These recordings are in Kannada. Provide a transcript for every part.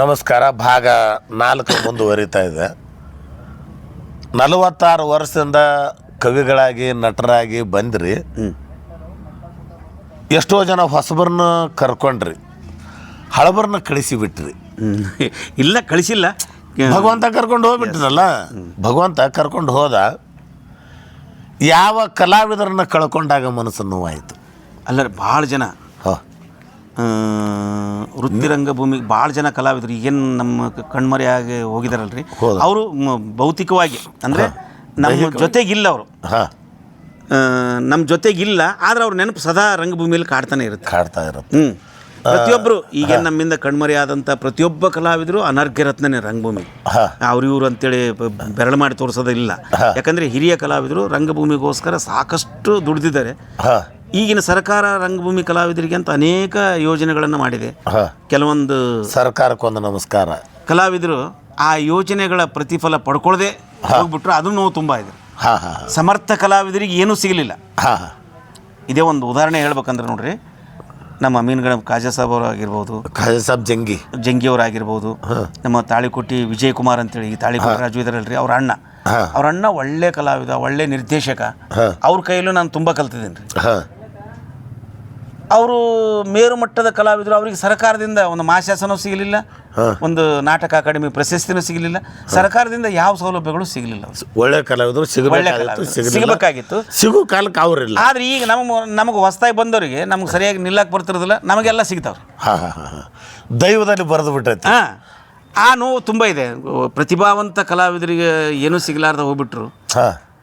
ನಮಸ್ಕಾರ. ಭಾಗ ನಾಲ್ಕು ಮುಂದುವರಿತಾ ಇದೆ. ನಲವತ್ತಾರು ವರ್ಷದಿಂದ ಕವಿಗಳಾಗಿ ನಟರಾಗಿ ಬಂದ್ರಿ. ಎಷ್ಟೋ ಜನ ಹೊಸಬರನ್ನ ಕರ್ಕೊಂಡ್ರಿ. ಹಳಬರನ್ನ ಕಳಿಸಿ ಬಿಟ್ರಿ ಇಲ್ಲ ಕಳಿಸಿಲ್ಲ. ಭಗವಂತ ಕರ್ಕೊಂಡು ಹೋಗ್ಬಿಟ್ರಲ್ಲ? ಭಗವಂತ ಕರ್ಕೊಂಡು ಹೋದ ಯಾವ ಕಲಾವಿದರನ್ನ ಕಳ್ಕೊಂಡಾಗ ಮನಸ್ಸು ನೋವಾಯಿತು. ಅಲ್ಲ ಭಾಳ ಜನ. ಹಾಂ ಆ, ವೃತ್ತಿ ರಂಗಭೂಮಿಗೆ ಭಾಳ ಜನ ಕಲಾವಿದರು. ಈಗೇನು ನಮ್ಮ ಕಣ್ಮರೆಯಾಗಿ ಹೋಗಿದಾರಲ್ರಿ. ಅವರು ಭೌತಿಕವಾಗಿ ಅಂದರೆ ನಮ್ಮ ಜೊತೆಗಿಲ್ಲ ಅವರು. ಹಾಂ. ನಮ್ಮ ಜೊತೆಗಿಲ್ಲ ಆದ್ರೆ ಅವ್ರ ನೆನಪು ಸದಾ ರಂಗಭೂಮಿಯಲ್ಲಿ ಕಾಡ್ತಾನೆ ಇರುತ್ತೆ. ಕಾಡ್ತಾ ಇರುತ್ತೆ. ಹ್ಞೂ ಪ್ರತಿಯೊಬ್ಬರು ಈಗ ನಮ್ಮಿಂದ ಕಣ್ಮರೆಯಾದಂಥ ಪ್ರತಿಯೊಬ್ಬ ಕಲಾವಿದರು ಅನರ್ಘ್ಯ ರತ್ನನೇ ರಂಗಭೂಮಿ. ಅವ್ರ ಇವ್ರು ಅಂತೇಳಿ ಬೆರಳು ಮಾಡಿ ತೋರಿಸೋದಿಲ್ಲ. ಯಾಕಂದ್ರೆ ಹಿರಿಯ ಕಲಾವಿದರು ರಂಗಭೂಮಿಗೋಸ್ಕರ ಸಾಕಷ್ಟು ದುಡಿದಿದ್ದಾರೆ. ಈಗಿನ ಸರ್ಕಾರ ರಂಗಭೂಮಿ ಕಲಾವಿದರಿಗೆ ಅಂತ ಅನೇಕ ಯೋಜನೆಗಳನ್ನು ಮಾಡಿದೆ. ಕೆಲವೊಂದು ಸರ್ಕಾರಕ್ಕೊಂದು ನಮಸ್ಕಾರ. ಕಲಾವಿದರು ಆ ಯೋಜನೆಗಳ ಪ್ರತಿಫಲ ಪಡ್ಕೊಳ್ಳದೆ ಹೋಗ್ಬಿಟ್ರು ಅದು ನೋವು ತುಂಬ ಇದೆ. ಸಮರ್ಥ ಕಲಾವಿದರಿಗೆ ಏನೂ ಸಿಗಲಿಲ್ಲ. ಇದೇ ಒಂದು ಉದಾಹರಣೆ ಹೇಳ್ಬೇಕಂದ್ರೆ ನೋಡ್ರಿ. ನಮ್ಮ ಮೀನುಗಳ ಕಾಜಾ ಸಾಬ್ ಅವರು ಆಗಿರ್ಬೋದು. ಖಾಜಾ ಸಾಬ್ ಜಂಗಿ. ಜಂಗಿ ಅವರಾಗಿರ್ಬೋದು ನಮ್ಮ ತಾಳಿಕೋಟಿ ವಿಜಯ್ ಕುಮಾರ್ ಅಂತೇಳಿ ಈ ತಾಳಿಕೋಟಿ ರಾಜು ಇದರಲ್ರಿ ಅವ್ರ ಅಣ್ಣ. ಅವ್ರ ಅಣ್ಣ ಒಳ್ಳೆ ಕಲಾವಿದ ಒಳ್ಳೆ ನಿರ್ದೇಶಕ. ಅವ್ರ ಕೈಯಲ್ಲೂ ನಾನು ತುಂಬ ಕಲ್ತಿದ್ದೀನಿ ರೀ ಅವರು ಮೇರು ಮಟ್ಟದ ಕಲಾವಿದರು ಅವರಿಗೆ ಸರ್ಕಾರದಿಂದ ಒಂದು ಮಾಶಾಸನೂ ಸಿಗಲಿಲ್ಲ ಒಂದು ನಾಟಕ ಅಕಾಡೆಮಿ ಪ್ರಶಸ್ತಿನೂ ಸಿಗಲಿಲ್ಲ. ಸರ್ಕಾರದಿಂದ ಯಾವ ಸೌಲಭ್ಯಗಳು ಸಿಗಲಿಲ್ಲ. ಒಳ್ಳೆ ಕಲಾವಿದರು ಸಿಗಬೇಕಾಗಿತ್ತು ಸಿಗೋ ಕಾಲಕ್ಕೆ ಅವ್ರಿಲ್ಲ. ಆದ್ರೆ ಈಗ ನಮಗೆ ನಮಗೆ ಹೊಸ್ತಾಗಿ ಬಂದವರಿಗೆ ನಮ್ಗೆ ಸರಿಯಾಗಿ ನಿಲ್ಲಕ್ಕೆ ಬರ್ತಿರೋದಿಲ್ಲ ನಮಗೆಲ್ಲ ಸಿಗ್ತಾವ್ರಿ. ದೈವದಲ್ಲಿ ಬರೆದು ಬಿಟ್ಟೈತೆ ಹಾಂ. ಆ ನೋವು ತುಂಬ ಇದೆ. ಪ್ರತಿಭಾವಂತ ಕಲಾವಿದರಿಗೆ ಏನೂ ಸಿಗಲಾರ್ದ ಹೋಗ್ಬಿಟ್ರು. ಹಾಂ.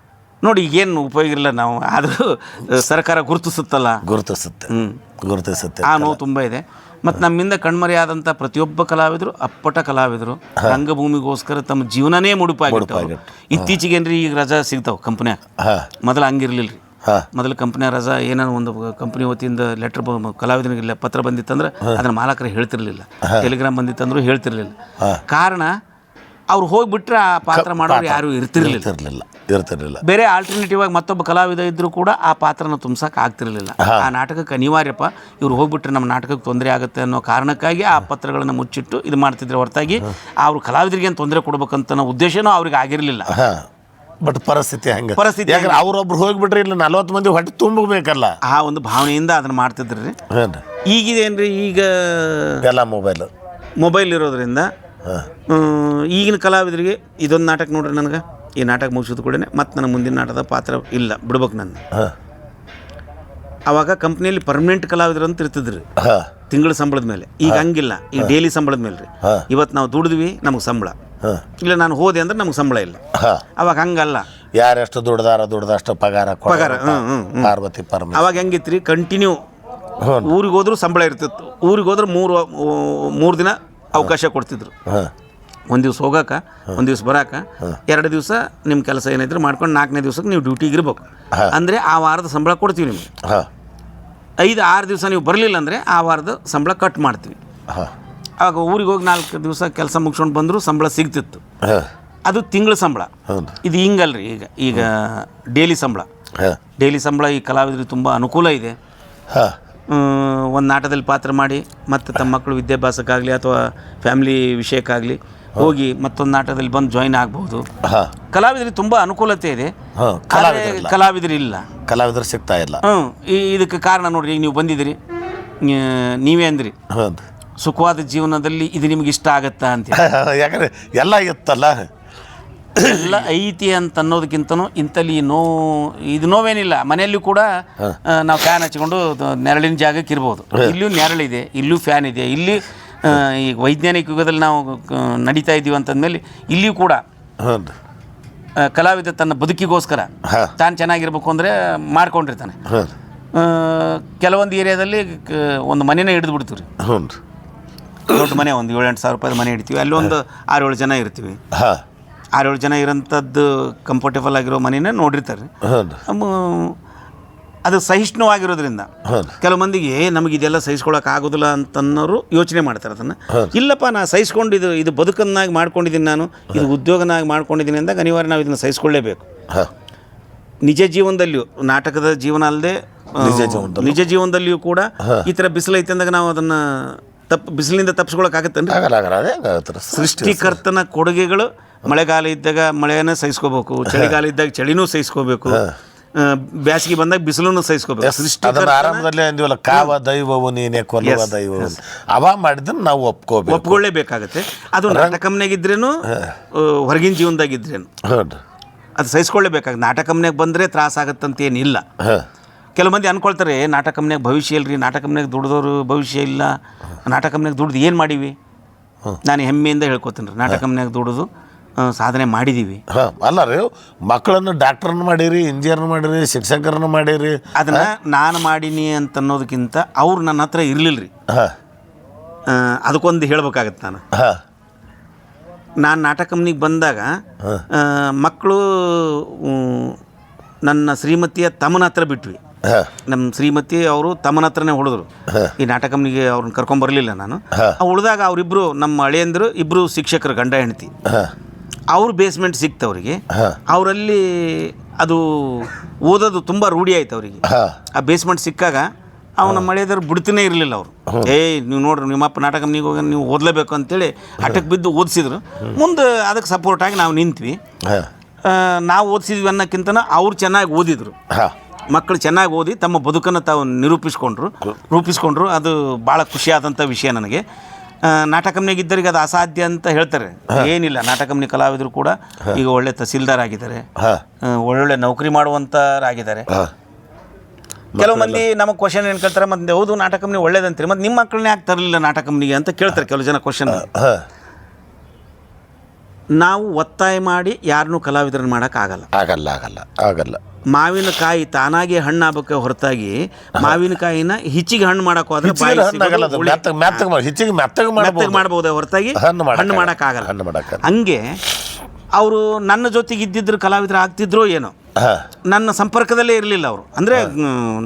ನೋಡಿ ಈಗೇನು ಉಪಯೋಗ ಇಲ್ಲ ನಾವು. ಆದರೂ ಸರ್ಕಾರ ಗುರುತಿಸುತ್ತಲ್ಲ? ಗುರುತಿಸುತ್ತೆ. ಹ್ಞೂ ಗುರುತಿಸುತ್ತೆ. ಆ ನೋವು ತುಂಬ ಇದೆ. ಮತ್ತು ನಮ್ಮಿಂದ ಕಣ್ಮರೆಯಾದಂಥ ಪ್ರತಿಯೊಬ್ಬ ಕಲಾವಿದರು ಅಪ್ಪಟ ಕಲಾವಿದರು ರಂಗಭೂಮಿಗೋಸ್ಕರ ತಮ್ಮ ಜೀವನನೇ ಮುಡುಪಾಗಿಟ್ಟು. ಇತ್ತೀಚೆಗೆ ಏನ್ರಿ ಈಗ ರಜಾ ಸಿಗ್ತಾವೆ ಕಂಪ್ನ್ಯಾಗ. ಹಾಂ. ಮೊದಲು ಹಂಗಿರ್ಲಿಲ್ಲ ರೀ ಹಾಂ. ಮೊದಲು ಕಂಪ್ನಿಯ ರಜಾ ಏನೋ ಒಂದು ಕಂಪ್ನಿ ವತಿಯಿಂದ ಲೆಟ್ರ್ ಕಲಾವಿದನಿಗೆ ಪತ್ರ ಬಂದಿತ್ತಂದ್ರೆ ಅದನ್ನ ಮಾಲಕರು ಹೇಳ್ತಿರ್ಲಿಲ್ಲ. ಟೆಲಿಗ್ರಾಮ್ ಬಂದಿತ್ತಂದ್ರೂ ಹೇಳ್ತಿರ್ಲಿಲ್ಲ. ಕಾರಣ ಅವ್ರು ಹೋಗ್ಬಿಟ್ರೆ ಆ ಪಾತ್ರ ಮಾಡೋರು ಯಾರು ಇರ್ತಿರ್ಲಿಲ್ಲ. ಇರ್ತಿರ್ಲಿಲ್ಲ ಇರ್ತಿರ್ಲಿಲ್ಲ. ಬೇರೆ ಆಲ್ಟರ್ನೇಟಿವ್ ಆಗಿ ಮತ್ತೊಬ್ಬ ಕಲಾವಿದ ಇದ್ದರೂ ಕೂಡ ಆ ಪಾತ್ರನ ತುಂಬಸಕ್ಕೆ ಆಗ್ತಿರ್ಲಿಲ್ಲ. ಆ ನಾಟಕಕ್ಕೆ ಅನಿವಾರ್ಯಪ್ಪ ಇವ್ರು ಹೋಗ್ಬಿಟ್ರೆ ನಮ್ಮ ನಾಟಕಕ್ಕೆ ತೊಂದರೆ ಆಗುತ್ತೆ ಅನ್ನೋ ಕಾರಣಕ್ಕಾಗಿ ಆ ಪತ್ರಗಳನ್ನು ಮುಚ್ಚಿಟ್ಟು ಇದು ಮಾಡ್ತಿದ್ರೆ. ಹೊರತಾಗಿ ಅವ್ರು ಕಲಾವಿದರಿಗೆ ಏನು ತೊಂದರೆ ಕೊಡ್ಬೇಕಂತ ಅನ್ನೋ ಉದ್ದೇಶನೂ ಅವ್ರಿಗೆ ಆಗಿರಲಿಲ್ಲ. ಬಟ್ ಪರಿಸ್ಥಿತಿ ಹಂಗೆ. ಪರಿಸ್ಥಿತಿ ಯಾಕಂದ್ರೆ ಅವ್ರೊಬ್ರು ಹೋಗ್ಬಿಟ್ರೆ ಇಲ್ಲ ನಲ್ವತ್ತು ಮಂದಿ ಹೊಟ್ಟೆ ತುಂಬಬೇಕಲ್ಲ. ಆ ಒಂದು ಭಾವನೆಯಿಂದ ಅದನ್ನ ಮಾಡ್ತಿದ್ರಿ. ರೀ ಈಗಿದೇನ್ರಿ ಈಗ ಎಲ್ಲ ಮೊಬೈಲ್ ಮೊಬೈಲ್ ಇರೋದ್ರಿಂದ ಈಗಿನ ಕಲಾವಿದರಿಗೆ ಇದೊಂದು ನಾಟಕ ನೋಡ್ರಿ ನನಗೆ. ಈ ನಾಟಕ ಮುಗಿಸಿದ ಕೂಡನೆ ಮತ್ತೆ ನನ್ನ ಮುಂದಿನ ನಾಟಕದ ಪಾತ್ರ ಇಲ್ಲ ಬಿಡ್ಬೇಕು ನನ್ನ. ಹಾಂ. ಅವಾಗ ಕಂಪ್ನಿಯಲ್ಲಿ ಪರ್ಮನೆಂಟ್ ಕಲಾವಿದರು ಅಂತ ಇರ್ತಿದ್ರಿ. ಹಾಂ. ತಿಂಗಳ ಸಂಬಳದ ಮೇಲೆ. ಈಗ ಹಂಗಿಲ್ಲ ಈಗ ಡೈಲಿ ಸಂಬಳದ ಮೇಲೆ ರೀ ಇವತ್ತು ನಾವು ದುಡಿದ್ವಿ ನಮಗೆ ಸಂಬಳ. ಹಾಂ. ಇಲ್ಲ ನಾನು ಹೋದೆ ಅಂದ್ರೆ ನಮಗೆ ಸಂಬಳ ಇಲ್ಲ. ಹಾಂ. ಅವಾಗ ಹಂಗಲ್ಲ. ಯಾರೆಷ್ಟು ದುಡ್ದಾರ ದುಡ್ದಷ್ಟು ಪಗಾರ. ಪಗಾರ. ಪಾರ್ವತಿ ಪರಮೇಶ್ವರ. ಅವಾಗ ಹೆಂಗಿತ್ತು ರೀ ಕಂಟಿನ್ಯೂ ಊರಿಗೆ ಹೋದ್ರೂ ಸಂಬಳ ಇರ್ತಿತ್ತು. ಊರಿಗೆ ಹೋದ್ರೆ ಮೂರು ಮೂರು ದಿನ ಅವಕಾಶ ಕೊಡ್ತಿದ್ರು. ಹಾಂ. ಒಂದು ದಿವ್ಸ ಹೋಗಾಕ ಒಂದು ದಿವ್ಸ ಬರಾಕ ಎರಡು ದಿವಸ ನಿಮ್ಮ ಕೆಲಸ ಏನಿದ್ರು ಮಾಡ್ಕೊಂಡು ನಾಲ್ಕನೇ ದಿವ್ಸಕ್ಕೆ ನೀವು ಡ್ಯೂಟಿಗೆ ಇರ್ಬೇಕು. ಅಂದರೆ ಆ ವಾರದ ಸಂಬಳ ಕೊಡ್ತೀವಿ ನಿಮಗೆ. ಹಾಂ. ಐದು ಆರು ದಿವಸ ನೀವು ಬರಲಿಲ್ಲ ಅಂದರೆ ಆ ವಾರದ ಸಂಬಳ ಕಟ್ ಮಾಡ್ತೀವಿ. ಹಾಂ. ಆವಾಗ ಊರಿಗೆ ಹೋಗಿ ನಾಲ್ಕು ದಿವಸ ಕೆಲಸ ಮುಗಿಸ್ಕೊಂಡು ಬಂದರೂ ಸಂಬಳ ಸಿಗ್ತಿತ್ತು. ಅದು ತಿಂಗಳ ಸಂಬಳ. ಹೌದು. ಇದು ಹಿಂಗಲ್ರಿ ಈಗ ಈಗ ಡೈಲಿ ಸಂಬಳ. ಹಾಂ. ಡೈಲಿ ಸಂಬಳ ಈ ಕಲಾವಿದರಿಗೆ ತುಂಬ ಅನುಕೂಲ ಇದೆ. ಹಾಂ. ಒಂದು ನಾಟದಲ್ಲಿ ಪಾತ್ರ ಮಾಡಿ ಮತ್ತು ತಮ್ಮ ಮಕ್ಕಳು ವಿದ್ಯಾಭ್ಯಾಸಕ್ಕಾಗಲಿ ಅಥವಾ ಫ್ಯಾಮಿಲಿ ವಿಷಯಕ್ಕಾಗಲಿ ಹೋಗಿ ಮತ್ತೊಂದು ನಾಟಕದಲ್ಲಿ ಬಂದು ಜಾಯಿನ್ ಆಗ್ಬೋದು ಹಾಂ. ಕಲಾವಿದರಿಗೆ ತುಂಬ ಅನುಕೂಲತೆ ಇದೆ. ಹಾಂ ಆದರೆ ಕಲಾವಿದರಿಲ್ಲ. ಕಲಾವಿದರಿಲ್ಲ. ಕಲಾವಿದರು ಸಿಗ್ತಾ ಇಲ್ಲ. ಹ್ಞೂ ಇದಕ್ಕೆ ಕಾರಣ ನೋಡ್ರಿ ಈಗ ನೀವು ಬಂದಿದ್ದೀರಿ. ನೀವೇ ಅಂದ್ರಿ. ಹೌದು. ಸುಖವಾದ ಜೀವನದಲ್ಲಿ ಇದು ನಿಮ್ಗೆ ಇಷ್ಟ ಆಗತ್ತಾ ಅಂತ. ಯಾಕಂದ್ರೆ ಎಲ್ಲ ಇತ್ತಲ್ಲ? ಎಲ್ಲ ಐತಿ ಅಂತ ಅನ್ನೋದಕ್ಕಿಂತನೂ ಇಂಥಲ್ಲಿ ನೋ ಇದು ನೋವೇನಿಲ್ಲ. ಮನೆಯಲ್ಲೂ ಕೂಡ ನಾವು ಫ್ಯಾನ್ ಹಚ್ಕೊಂಡು ನೆರಳಿನ ಜಾಗಕ್ಕೆ ಇರ್ಬೋದು. ಇಲ್ಲೂ ನೆರಳಿದೆ ಇಲ್ಲೂ ಫ್ಯಾನ್ ಇದೆ ಇಲ್ಲಿ ಈಗ ವೈಜ್ಞಾನಿಕ ಯುಗದಲ್ಲಿ ನಾವು ನಡೀತಾ ಇದ್ದೀವಿ ಅಂತಂದಮೇಲೆ ಇಲ್ಲಿಯೂ ಕೂಡ ಕಲಾವಿದ ತನ್ನ ಬದುಕಿಗೋಸ್ಕರ ತಾನು ಚೆನ್ನಾಗಿರ್ಬೇಕು ಅಂದರೆ ಮಾಡ್ಕೊಂಡಿರ್ತಾನೆ. ಕೆಲವೊಂದು ಏರಿಯಾದಲ್ಲಿ ಒಂದು ಮನೆನೇ ಹಿಡಿದು ಬಿಡ್ತೀವಿ ರೀ ಹ್ಞೂ. ದೊಡ್ಡ ಮನೆ ಒಂದು ಏಳೆಂಟು ಸಾವಿರ ರೂಪಾಯಿ ಮನೆ ಇಡ್ತೀವಿ ಅಲ್ಲಿ ಒಂದು ಆರು ಏಳು ಜನ ಇರ್ತೀವಿ. ಹಾಂ ಆರು ಏಳು ಜನ ಇರೋಂಥದ್ದು ಕಂಫರ್ಟೇಬಲ್ ಆಗಿರೋ ಮನೆನೇ ನೋಡಿರ್ತಾರೆ. ಅದು ಸಹಿಷ್ಣುವಾಗಿರೋದ್ರಿಂದ. ಕೆಲವು ಮಂದಿಗೆ "ಏ, ನಮಗೆ ಇದೆಲ್ಲ ಸಹಿಸ್ಕೊಳಕ್ಕೆ ಆಗೋದಿಲ್ಲ ಅಂತನ್ನೋರು ಯೋಚನೆ ಮಾಡ್ತಾರೆ ಅದನ್ನು. ಇಲ್ಲಪ್ಪ ನಾ ಸಹಿಸ್ಕೊಂಡು ಇದು ಬದುಕನ್ನಾಗಿ ಮಾಡ್ಕೊಂಡಿದ್ದೀನಿ ನಾನು ಇದು ಉದ್ಯೋಗನಾಗಿ ಮಾಡ್ಕೊಂಡಿದ್ದೀನಿ ಅಂದಾಗ ಅನಿವಾರ್ಯ ನಾವು ಇದನ್ನು ಸಹಿಸ್ಕೊಳ್ಳೇಬೇಕು. ನಿಜ ಜೀವನದಲ್ಲಿಯೂ ನಾಟಕದ ಜೀವನ ಅಲ್ಲದೆ ನಿಜ ಜೀವನದಲ್ಲೂ. ನಿಜ ಜೀವನದಲ್ಲಿಯೂ ಕೂಡ ಈ ಥರ ಬಿಸಿಲು ಐತೆ ಅಂದಾಗ ನಾವು ಅದನ್ನು ತಪ್ಪು ಬಿಸಿಲಿನಿಂದ ತಪ್ಪಿಸ್ಕೊಳಕ್ಕಾಗತ್ತೇನ್ರಿ ಆಗಲ್ಲ ಆಗಲ್ಲ. ಅದೇ ಹೆಂಗಾಗತ್ತೆ ಸೃಷ್ಟಿಕರ್ತನ ಕೊಡುಗೆಗಳು ಮಳೆಗಾಲ ಇದ್ದಾಗ ಮಳೆಯನ್ನು ಸಹಿಸ್ಕೋಬೇಕು ಚಳಿಗಾಲ ಇದ್ದಾಗ ಚಳಿನೂ ಸಹಿಸ್ಕೋಬೇಕು ಬ್ಯಾಸಿಗೆ ಬಂದಾಗ ಬಿಸಿಲನ್ನು ಸಹಿಸ್ಕೋಬೇಕು. ಸೃಷ್ಟಿ ಆರಂಭದಲ್ಲಿ ಅಂದಿವಲ್ಲ ಕಾವ ದೈವವು ನೀನೇ ಕೊಲ್ಲುವ ದೈವವು ಅಂತ. ಅವ ಮಾಡಿದ್ರೆ ನಾವು ಒಪ್ಕೋಬೇಕು. ಒಪ್ಕೊಳ್ಳೇಬೇಕಾಗತ್ತೆ. ಅದು ನಾಟಕಮ್ನಾಗಿದ್ರೇನು ಹೊರಗಿನ ಜೀವನದಾಗಿದ್ರೇನು. ಹೌದು. ಅದು ಸಹಿಸ್ಕೊಳ್ಳೇಬೇಕಾಗುತ್ತೆ. ನಾಟಕಮ್ನಾಗ ಬಂದರೆ ತ್ರಾಸ ಆಗತ್ತಂತ ಏನಿಲ್ಲ. ಕೆಲವು ಮಂದಿ ಅನ್ಕೊಳ್ತಾರೆ ನಾಟಕಮ್ನಾಗ ಭವಿಷ್ಯ ಇಲ್ರಿ ನಾಟಕಮ್ನಾಗ ದುಡ್ದವ್ರು ಭವಿಷ್ಯ ಇಲ್ಲ ನಾಟಕಮ್ನಾಗ ದುಡ್ದು ಏನು ಮಾಡೀವಿ? ನಾನು ಹೆಮ್ಮೆಯಿಂದ ಹೇಳ್ಕೊತೀನಿ ರೀ ನಾಟಕಮ್ನಾಗ ದುಡಿದು. ಸಾಧನೆ ಮಾಡಿದೀವಿ. ಹಾಂ ಅಲ್ಲ ರೀ ಮಕ್ಕಳನ್ನು ಡಾಕ್ಟರ್ನ ಮಾಡೀರಿ ಇಂಜಿನಿಯರ್ ಮಾಡಿರಿ ಶಿಕ್ಷಕರನ್ನು ಮಾಡೀರಿ ಅದನ್ನು ನಾನು ಮಾಡೀನಿ ಅಂತ ಅನ್ನೋದಕ್ಕಿಂತ ಅವ್ರು ನನ್ನ ಹತ್ರ ಇರಲಿಲ್ಲ ರೀ ಹಾಂ ಅದಕ್ಕೊಂದು ಹೇಳ್ಬೇಕಾಗತ್ತೆ ನಾನು. ಹಾಂ. ನಾನು ನಾಟಕಮ್ನಿಗೆ ಬಂದಾಗ ಮಕ್ಕಳು ನನ್ನ ಶ್ರೀಮತಿಯ ತಮ್ಮನ ಹತ್ರ ಬಿಟ್ವಿ. ಹಾಂ. ನಮ್ಮ ಶ್ರೀಮತಿ ಅವರು ತಮ್ಮನ ಹತ್ರನೇ ಉಳಿದ್ರು ಈ ನಾಟಕಮ್ನಿಗೆ ಅವ್ರನ್ನ ಕರ್ಕೊಂಬರಲಿಲ್ಲ ನಾನು. ಉಳಿದಾಗ ಅವರಿಬ್ಬರು ನಮ್ಮ ಹಳೆಯಂದರು ಇಬ್ಬರು ಶಿಕ್ಷಕರು ಗಂಡ ಹೆಂಡತಿ. ಹಾಂ. ಅವ್ರ ಬೇಸ್ಮೆಂಟ್ ಸಿಕ್ತ ಅವರಿಗೆ ಅವರಲ್ಲಿ ಅದು ಓದೋದು ತುಂಬ ರೂಢಿ ಆಯ್ತು ಅವರಿಗೆ. ಆ ಬೇಸ್ಮೆಂಟ್ ಸಿಕ್ಕಾಗ ಅವನ ಮಳೆಯದರು ಬಿಡ್ತಾನೆ ಇರಲಿಲ್ಲ ಅವರು. ಏಯ್ ನೀವು ನೋಡ್ರಿ ನಿಮ್ಮಪ್ಪ ನಾಟಕ ನೀವು ಹೋಗಿ ನೀವು ಓದ್ಲೇಬೇಕು ಅಂತೇಳಿ ಹಠಕ್ಕೆ ಬಿದ್ದು ಓದಿಸಿದ್ರು. ಮುಂದೆ ಅದಕ್ಕೆ ಸಪೋರ್ಟ್ ಆಗಿ ನಾವು ನಿಂತ್ವಿ. ನಾವು ಓದಿಸಿದ್ವಿ ಅನ್ನೋಕ್ಕಿಂತ ಅವ್ರು ಚೆನ್ನಾಗಿ ಓದಿದ್ರು. ಮಕ್ಕಳು ಚೆನ್ನಾಗಿ ಓದಿ ತಮ್ಮ ಬದುಕನ್ನು ತಾವು ನಿರೂಪಿಸ್ಕೊಂಡ್ರು. ರೂಪಿಸ್ಕೊಂಡ್ರು. ಅದು ಭಾಳ ಖುಷಿಯಾದಂಥ ವಿಷಯ ನನಗೆ. ನಾಟಕಮ್ನಾಗ ಇದ್ದರಿಗೆ ಅದು ಅಸಾಧ್ಯ ಅಂತ ಹೇಳ್ತಾರೆ. ಏನಿಲ್ಲ ನಾಟಕಮ್ನಿ ಕಲಾವಿದರು ಕೂಡ ಈಗ ಒಳ್ಳೆ ತಹಸೀಲ್ದಾರ್ ಆಗಿದ್ದಾರೆ ಒಳ್ಳೊಳ್ಳೆ ನೌಕರಿ ಮಾಡುವಂಥರಾಗಿದ್ದಾರೆ ಕೆಲವು ಮಂದಿ ನಮಗೆ ಕ್ವಶನ್ ಏನು ಕೇಳ್ತಾರೆ? ಮತ್ತೆ ಹೌದು ನಾಟಕಮ್ನಿ ಒಳ್ಳೇದಂತೀರಿ. ಮತ್ತು ನಿಮ್ಮ ಮಕ್ಕಳನ್ನ ಯಾಕೆ ತರಲಿಲ್ಲ ನಾಟಕಮ್ನಿಗೆ ಅಂತ ಕೇಳ್ತಾರೆ ಕೆಲವು ಜನ ಕ್ವಶನ್ ನಾವು ಒತ್ತಾಯ ಮಾಡಿ ಯಾರನ್ನೂ ಕಲಾವಿದರನ್ನ ಮಾಡೋಕ್ಕಾಗಲ್ಲ ಆಗಲ್ಲ. ಆಗಲ್ಲ ಆಗಲ್ಲ ಮಾವಿನಕಾಯಿ ತಾನಾಗಿ ಹಣ್ಣು ಆಗ್ಬೇಕು ಹೊರತಾಗಿ ಮಾವಿನಕಾಯಿನ ಹಿಚ್ಚಿಗೆ ಹಣ್ಣು ಮಾಡಕ್ ಹೋದ್ರೆ ಬಾಯಿ ಹೆಚ್ಚಿಗೆ ಹಣ್ಣು ಆಗಲ್ಲ ಅದು. ಸಿಗೋದು ಹುಳಿ. ಮೆತ್ತಗೆ ಮೆತ್ತಗೆ ಮಾಡಿ. ಹೆಚ್ಚಿಗೆ ಮೆತ್ತಗೆ ಮೆತ್ತಗೆ ಮಾಡ್ಬೋದು. ಹೊರತಾಗಿ ಹಣ್ಣು ಮಾಡಕ್ಕಾಗಲ್ಲ. ಹಣ್ಣು ಮಾಡೋಕ್ಕಾಗಲ್ಲ ಹಣ್ಣು ಮಾಡಕ್ಕಾಗಲ್ಲ. ಹಂಗೆ ಅವರು ನನ್ನ ಜೊತೆಗೆ ಇದ್ದಿದ್ರು ಕಲಾವಿದರು ಆಗ್ತಿದ್ರು ಏನೋ. ಹಾಂ. ನನ್ನ ಸಂಪರ್ಕದಲ್ಲೇ ಇರಲಿಲ್ಲ ಅವರು. ಅಂದರೆ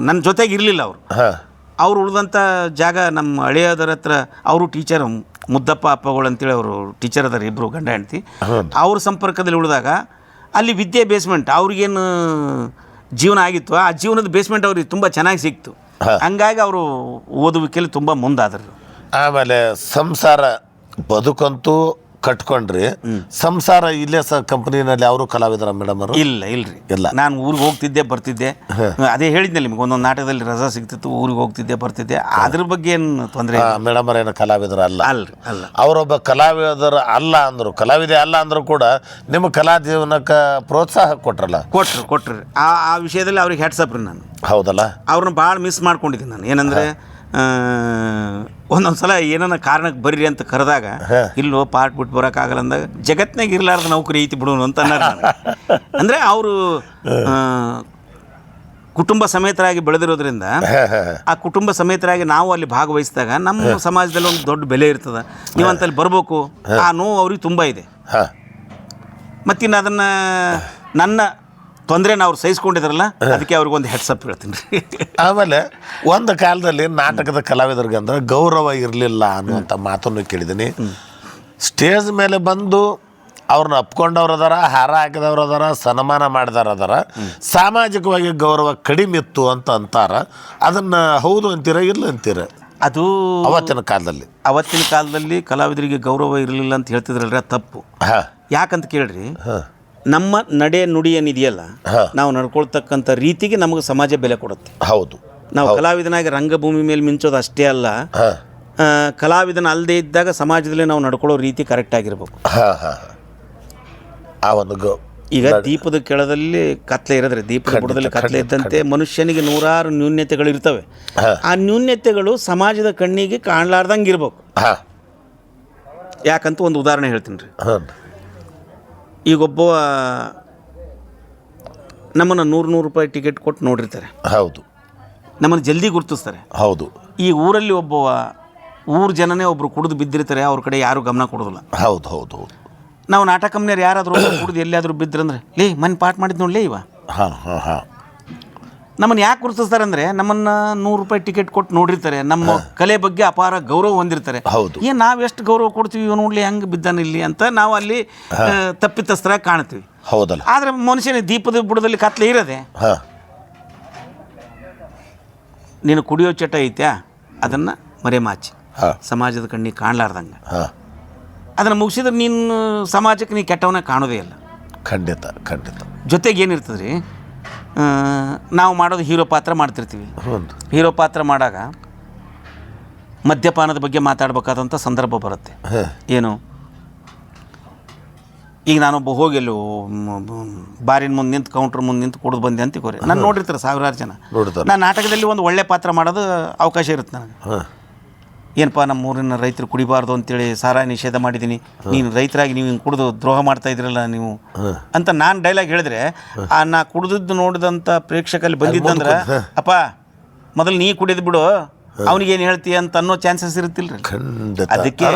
ನನ್ನ ಜೊತೆಗೆ ಇರಲಿಲ್ಲ ಅವರು. ಹಾಂ. ಅವ್ರು ಉಳಿದಂಥ ಜಾಗ ನಮ್ಮ ಹಳೆಯದರ ಹತ್ರ ಅವರು ಟೀಚರ್ ಮುದ್ದಪ್ಪ ಅಪ್ಪಗಳು ಅಂತೇಳಿ ಅವರು ಟೀಚರ್ ಅದಾರೆ ಇಬ್ಬರು ಗಂಡ ಹೆಂಡತಿ. ಅವ್ರ ಸಂಪರ್ಕದಲ್ಲಿ ಉಳಿದಾಗ ಅಲ್ಲಿ ವಿದ್ಯೆ ಬೇಸ್ಮೆಂಟ್ ಅವ್ರಿಗೇನು ಜೀವನ ಆಗಿತ್ತು ಆ ಜೀವನದ ಬೇಸ್ಮೆಂಟ್ ಅವ್ರಿಗೆ ತುಂಬ ಚೆನ್ನಾಗಿ ಸಿಕ್ತು. ಹಂಗಾಗಿ ಅವರು ಓದುವಿಕೆಯಲ್ಲಿ ತುಂಬ ಮುಂದಾದರು. ಆಮೇಲೆ ಸಂಸಾರ ಬದುಕಂತೂ ಕಟ್ಕೊಂಡ್ರಿ ಸಂಸಾರ ಇಲ್ಲೇ ಸರ್ ಕಂಪನಿನಲ್ಲಿ ಅವರು ಕಲಾವಿದರ ಮೇಡಮ್ ಅವರು? ಇಲ್ಲ ಇಲ್ರಿ. ಇಲ್ಲ. ನಾನು ಊರಿಗೆ ಹೋಗ್ತಿದ್ದೆ ಬರ್ತಿದ್ದೆ. ಅದೇ ಹೇಳಿದ್ನೆ ನಿಮ್ಗೆ ಒಂದೊಂದು ನಾಟಕದಲ್ಲಿ ರಜಾ ಸಿಗ್ತಿತ್ತು ಊರಿಗೆ ಹೋಗ್ತಿದ್ದೆ ಬರ್ತಿದ್ದೆ. ಅದ್ರ ಬಗ್ಗೆ ಏನು ತೊಂದರೆ ಮೇಡಮ್ ಏನು ಕಲಾವಿದರು ಅಲ್ಲ. ಅಲ್ರಿ ಅಲ್ಲ. ಅವರೊಬ್ಬ ಕಲಾವಿದರು ಅಲ್ಲ ಅಂದರು ಕಲಾವಿದೆ ಅಲ್ಲ ಅಂದರೂ ಕೂಡ ನಿಮ್ಮ ಕಲಾ ಜೀವನಕ್ಕೆ ಪ್ರೋತ್ಸಾಹ ಕೊಟ್ರಲ್ಲ? ಕೊಟ್ರು ಕೊಟ್ರಿ. ಆ ಆ ವಿಷಯದಲ್ಲಿ ಅವ್ರಿಗೆ ಹೆಡ್ಸಪ್ರಿ ನಾನು. ಹೌದಲ್ಲ? ಅವ್ರನ್ನ ಭಾಳ ಮಿಸ್ ಮಾಡ್ಕೊಂಡಿದ್ದೀನಿ ನಾನು. ಏನಂದರೆ ಒಂದೊಂದು ಸಲ ಏನನ್ನ ಕಾರಣಕ್ಕೆ ಬರ್ರಿ ಅಂತ ಕರೆದಾಗ ಇಲ್ಲೋ ಪಾರ್ಟ್ ಬಿಟ್ಟು ಬರೋಕ್ಕಾಗಲ್ಲ ಅಂದಾಗ ಜಗತ್ನಾಗ ಇರಲಾರ್ದ ನೌಕರಿ ಐತಿ ಬಿಡೋನು ಅಂತ ಅನ್ನೋರು ನಾನು. ಅಂದರೆ ಅವರು ಕುಟುಂಬ ಸಮೇತರಾಗಿ ಬೆಳೆದಿರೋದ್ರಿಂದ ಆ ಕುಟುಂಬ ಸಮೇತರಾಗಿ ನಾವು ಅಲ್ಲಿ ಭಾಗವಹಿಸಿದಾಗ ನಮ್ಮ ಸಮಾಜದಲ್ಲಿ ಒಂದು ದೊಡ್ಡ ಬೆಲೆ ಇರ್ತದೆ. ನೀವು ಅಂತಲ್ಲಿ ಬರಬೇಕು ಆ ನೋವು ಅವ್ರಿಗೆ ತುಂಬ ಇದೆ. ಮತ್ತಿನ್ನು ಅದನ್ನು ನನ್ನ ತೊಂದರೆನ ಅವ್ರು ಸಹಿಸ್ಕೊಂಡಿದ್ರಲ್ಲ ಅದಕ್ಕೆ ಅವ್ರಿಗೊಂದು ಹೆಡ್ಸಪ್ ಹೇಳ್ತೀನಿ. ರೀ ಆಮೇಲೆ ಒಂದು ಕಾಲದಲ್ಲಿ ನಾಟಕದ ಕಲಾವಿದರಿಗೆ ಅಂದ್ರೆ ಗೌರವ ಇರಲಿಲ್ಲ ಅನ್ನುವಂಥ ಮಾತನ್ನು ಕೇಳಿದ್ದೀನಿ. ಸ್ಟೇಜ್ ಮೇಲೆ ಬಂದು ಅವ್ರನ್ನ ಅಪ್ಕೊಂಡವ್ರು ಅದಾರ ಹಾರ ಹಾಕಿದವ್ರು ಅದಾರ ಸನ್ಮಾನ ಮಾಡಿದವ್ರು ಅದಾರ. ಸಾಮಾಜಿಕವಾಗಿ ಗೌರವ ಕಡಿಮೆ ಇತ್ತು ಅಂತ ಅಂತಾರ. ಅದನ್ನು ಹೌದು ಅಂತೀರ ಇಲ್ಲ ಅಂತೀರ? ಅದು ಅವತ್ತಿನ ಕಾಲದಲ್ಲಿ. ಅವತ್ತಿನ ಕಾಲದಲ್ಲಿ ಕಲಾವಿದರಿಗೆ ಗೌರವ ಇರಲಿಲ್ಲ ಅಂತ ಹೇಳ್ತಿದ್ರಲ್ರಿ ಅದು ತಪ್ಪು. ಹಾಂ. ಯಾಕಂತ ಕೇಳ್ರಿ ಹಾಂ. ನಮ್ಮ ನಡೆ ನುಡಿ ಏನಿದೆಯಲ್ಲ ನಾವು ನಡ್ಕೊಳ್ತಕ್ಕಂಥ ರೀತಿಗೆ ನಮಗೆ ಸಮಾಜ ಬೆಲೆ ಕೊಡುತ್ತೆ. ಹೌದು. ನಾವು ಕಲಾವಿದನಾಗಿ ರಂಗಭೂಮಿ ಮೇಲೆ ಮಿಂಚೋದು ಅಷ್ಟೇ ಅಲ್ಲ ಕಲಾವಿದನ ಅಲ್ಲದೆ ಇದ್ದಾಗ ಸಮಾಜದಲ್ಲಿ ನಾವು ನಡ್ಕೊಳ್ಳೋ ರೀತಿ ಕರೆಕ್ಟ್ ಆಗಿರ್ಬೇಕು. ಆ ಒಂದು ಈಗ ದೀಪದ ಕೆಳದಲ್ಲಿ ಕತ್ಲೆ ಇರೋದ್ರೆ ದೀಪದ ಬುಡದಲ್ಲಿ ಕತ್ಲೆ ಇದ್ದಂತೆ ಮನುಷ್ಯನಿಗೆ ನೂರಾರು ನ್ಯೂನ್ಯತೆಗಳು ಇರ್ತವೆ. ಆ ನ್ಯೂನ್ಯತೆಗಳು ಸಮಾಜದ ಕಣ್ಣಿಗೆ ಕಾಣಲಾರ್ದಂಗೆ ಇರ್ಬೇಕು. ಯಾಕಂತ ಒಂದು ಉದಾಹರಣೆ ಹೇಳ್ತೀನಿ ರೀ. ಈಗ ಒಬ್ಬ ನಮ್ಮನ್ನು ನೂರು ನೂರು ರೂಪಾಯಿ ಟಿಕೆಟ್ ಕೊಟ್ಟು ನೋಡಿರ್ತಾರೆ. ಹೌದು. ನಮ್ಮನ್ನು ಜಲ್ದಿ ಗುರುತಿಸ್ತಾರೆ. ಹೌದು. ಈ ಊರಲ್ಲಿ ಒಬ್ಬ ಊರು ಜನನೇ ಒಬ್ಬರು ಕುಡಿದು ಬಿದ್ದಿರ್ತಾರೆ ಅವ್ರ ಕಡೆ ಯಾರೂ ಗಮನ ಕೊಡೋದಿಲ್ಲ. ಹೌದು ಹೌದು ಹೌದು. ನಾವು ಕಂಪ್ನಿಯವ್ರು ಯಾರಾದರೂ ಕುಡಿದು ಎಲ್ಲಿಯಾದರೂ ಬಿದ್ರಂದ್ರೆ ಲೇ ಮನೆ ಪಾಠ ಮಾಡಿದ್ ನೋಡ್ಲೇ ಇವ. ಹಾಂ ಹಾಂ ಹಾಂ. ನಮ್ಮನ್ನು ಯಾಕೆ ಗುರುತಿಸ್ತಾರೆ ಅಂದರೆ ನಮ್ಮನ್ನು ನೂರು ರೂಪಾಯಿ ಟಿಕೆಟ್ ಕೊಟ್ಟು ನೋಡಿರ್ತಾರೆ. ನಮ್ಮ ಕಲೆ ಬಗ್ಗೆ ಅಪಾರ ಗೌರವ ಹೊಂದಿರ್ತಾರೆ. ಹೌದು. ಏನು ನಾವು ಎಷ್ಟು ಗೌರವ ಕೊಡ್ತೀವಿ? ಇವ್ ನೋಡಲಿ ಹೆಂಗೆ ಬಿದ್ದಾನೆ ಇಲ್ಲಿ ಅಂತ ನಾವು ಅಲ್ಲಿ ತಪ್ಪಿತಸ್ಥರ ಕಾಣ್ತೀವಿ. ಹೌದಲ್ಲ. ಆದರೆ ಮನುಷ್ಯನ ದೀಪದ ಬುಡದಲ್ಲಿ ಕತ್ಲೆ ಇರೋದೆ? ಹಾಂ. ನೀನು ಕುಡಿಯೋ ಚಟ ಐತ್ಯಾ? ಅದನ್ನು ಮರೆಮಾಚಿ. ಹಾ. ಸಮಾಜದ ಕಣ್ಣಿಗೆ ಕಾಣಲಾರ್ದಂಗೆ. ಹಾಂ. ಅದನ್ನು ಮುಗಿಸಿದ್ರೆ ನೀನು ಸಮಾಜಕ್ಕೆ ನೀ ಕೆಟ್ಟವನ್ನ ಕಾಣೋದೇ ಇಲ್ಲ. ಖಂಡಿತ ಖಂಡಿತ. ಜೊತೆಗೆ ಏನಿರ್ತದೆ ರೀ ನಾವು ಮಾಡೋದು ಹೀರೋ ಪಾತ್ರ ಮಾಡ್ತಿರ್ತೀವಿ. ಹ್ಞೂ ಹೀರೋ ಪಾತ್ರ ಮಾಡಾಗ ಮದ್ಯಪಾನದ ಬಗ್ಗೆ ಮಾತಾಡಬೇಕಾದಂಥ ಸಂದರ್ಭ ಬರುತ್ತೆ. ಏನು? ಈಗ ನಾನೊಬ್ಬ ಹೋಗಿ ಎಲ್ಲೋ ಬಾರಿನ ಮುಂದೆ ನಿಂತು ಕೌಂಟ್ರ್ ಮುಂದೆ ನಿಂತು ಕುಡಿದು ಬಂದೆ ಅಂತ ಕೋರಿ ನಾನು ನೋಡಿರ್ತಾರೆ ಸಾವಿರಾರು ಜನ. ನಾನು ನಾಟಕದಲ್ಲಿ ಒಂದು ಒಳ್ಳೆ ಪಾತ್ರ ಮಾಡೋದು ಅವಕಾಶ ಇರುತ್ತೆ ನನಗೆ. ಹಾಂ. ಏನಪ್ಪ ನಮ್ಮ ಊರಿನ ರೈತರು ಕುಡಿಬಾರ್ದು ಅಂತೇಳಿ ಸಾರ ನಿಷೇಧ ಮಾಡಿದ್ದೀನಿ. ನೀನು ರೈತರಾಗಿ ನೀವು ಹಿಂಗೆ ಕುಡಿದು ದ್ರೋಹ ಮಾಡ್ತಾ ಇದ್ರಲ್ಲ ನೀವು. ಅಂತ ನಾನು ಡೈಲಾಗ್ ಹೇಳಿದ್ರೆ ಆ ನಾ ಕುಡಿದದ್ದು ನೋಡಿದಂಥ ಪ್ರೇಕ್ಷಕಲ್ಲಿ ಬಂದಿದ್ದಂದ್ರೆ ಅಪ್ಪ ಮೊದಲು ನೀ ಕುಡಿದು ಬಿಡು. ಅವನಿಗೇನು ಹೇಳ್ತೀಯ ಅಂತ ಅನ್ನೋ ಚಾನ್ಸಸ್ ಇರುತ್ತಿಲ್ಲ ಖಂಡಿತ. ಅದಕ್ಕೆ-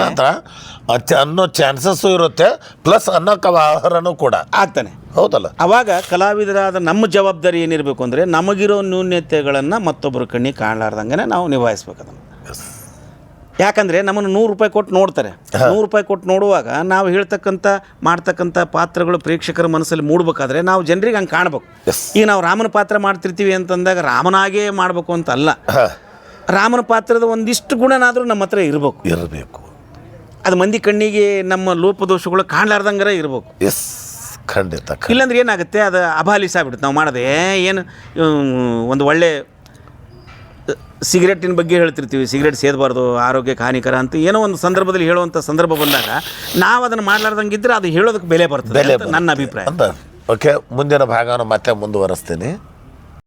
ಮತ್ತೆ ಅನ್ನೋ ಚಾನ್ಸಸ್ಸು ಇರುತ್ತೆ ಪ್ಲಸ್ ಅನ್ನೋಕೆ ಆಹಾರನೂ ಕೂಡ. ಆಗ್ತಾನೆ. ಹೌದಲ್ಲ? ಅವಾಗ ಕಲಾವಿದರಾದ ನಮ್ಮ ಜವಾಬ್ದಾರಿ ಏನಿರಬೇಕು ಅಂದರೆ ನಮಗಿರೋ ನ್ಯೂನ್ಯತೆಗಳನ್ನು ಮತ್ತೊಬ್ಬರ ಕಣ್ಣಿಗೆ ಕಾಣಲಾರ್ದಂಗೆ ನಾವು ನಿಭಾಯಿಸ್ಬೇಕು ಅದನ್ನು. ಯಾಕಂದರೆ ನಮ್ಮನ್ನು ನೂರು ರೂಪಾಯಿ ಕೊಟ್ಟು ನೋಡ್ತಾರೆ. ನೂರು ರೂಪಾಯಿ ಕೊಟ್ಟು ನೋಡುವಾಗ ನಾವು ಹೇಳ್ತಕ್ಕಂಥ ಮಾಡ್ತಕ್ಕಂಥ ಪಾತ್ರಗಳು ಪ್ರೇಕ್ಷಕರ ಮನಸ್ಸಲ್ಲಿ ಮೂಡಬೇಕಾದ್ರೆ ನಾವು ಜನರಿಗೆ ಹಂಗೆ ಕಾಣಬೇಕು. ಈಗ ನಾವು ರಾಮನ ಪಾತ್ರ ಮಾಡ್ತಿರ್ತೀವಿ ಅಂತಂದಾಗ ರಾಮನಾಗೇ ಮಾಡಬೇಕು ಅಂತ ಅಲ್ಲ. ರಾಮನ ಪಾತ್ರದ ಒಂದಿಷ್ಟು ಗುಣನಾದರೂ ನಮ್ಮ ಹತ್ರ ಇರಬೇಕು. ಇರಬೇಕು. ಅದು ಮಂದಿ ಕಣ್ಣಿಗೆ ನಮ್ಮ ಲೋಪದೋಷಗಳು ಕಾಣಲಾರ್ದಂಗರ ಇರಬೇಕು. ಎಸ್ ಖಂಡಿತ. ಇಲ್ಲಾಂದ್ರೆ ಏನಾಗುತ್ತೆ? ಅದು ಅಭಾಲಿಸಾಗ್ಬಿಡುತ್ತೆ ನಾವು ಮಾಡೋದೇ ಏನು ಒಂದು ಒಳ್ಳೆ ಸಿಗರೆಟ್ಟಿನ ಬಗ್ಗೆ ಹೇಳ್ತಿರ್ತೀವಿ. ಸಿಗರೆಟ್ ಸೇದಬಾರ್ದು ಆರೋಗ್ಯಕ್ಕೆ ಹಾನಿಕರ ಅಂತ ಏನೋ ಒಂದು ಸಂದರ್ಭದಲ್ಲಿ ಹೇಳುವಂಥ ಸಂದರ್ಭ ಬಂದಾಗ ನಾವು ಅದನ್ನು ಮಾಡಲಾರ್ದಂಗಿದ್ರೆ ಅದು ಹೇಳೋದಕ್ಕೆ ಬೆಲೆ ಬರ್ತದೆ ಬೆಲೆ ನನ್ನ ಅಭಿಪ್ರಾಯ. ಓಕೆ ಮುಂದಿನ ಭಾಗವನ್ನು ಮತ್ತೆ ಮುಂದುವರಿಸ್ತೀನಿ.